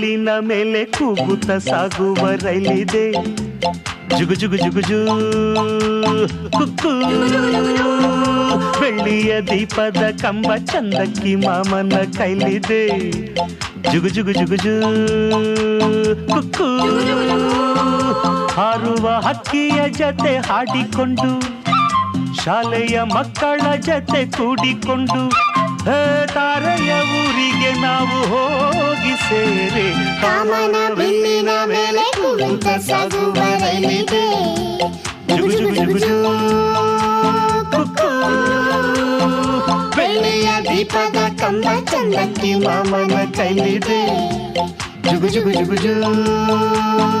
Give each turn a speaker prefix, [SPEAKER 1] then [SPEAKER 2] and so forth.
[SPEAKER 1] ಲಿನ ಮೇಲೆ ಕೂಗುತ್ತ ಸಾಗುವ ರೈಲಿದೆ. ಜುಗು ಜುಗು ಜುಗು ಜೂ ಬೆಳ್ಳಿಯ ದೀಪದ ಕಂಬ ಚಂದಕ್ಕಿ ಮಾಮನ ಕೈಲಿದೆ. ಜುಗು ಜುಗು ಜುಗು ಜೂ ಹಾರುವ ಹಕ್ಕಿಯ ಜತೆ ಹಾಡಿಕೊಂಡು, ಶಾಲೆಯ ಮಕ್ಕಳ ಜತೆ ಕೂಡಿಕೊಂಡು, ಹೇ ತಾರೆಯ ಊರಿಗೆ ನಾವು ಹೋಗಿ ಸೇರೆ
[SPEAKER 2] ಕಾಮನ ಬಿಲ್ಲಿನ ಮೇಲೆ ಕುಳಿತ ಸಾಗುವ ರೈಲಿದೆ
[SPEAKER 1] ಜುಗು ಜುಗು ಜುಗು ಜೂ ಕುಕ್ಕು. ಬೆಳ್ಳಿಯ ದೀಪದ ಕಂಬ ಚಂದಕ್ಕಿ ಮಾಮನ ಕೈಲಿದೆ ಜುಗು ಜುಗು ಜುಗು ಜೂ ಕುಕ್ಕು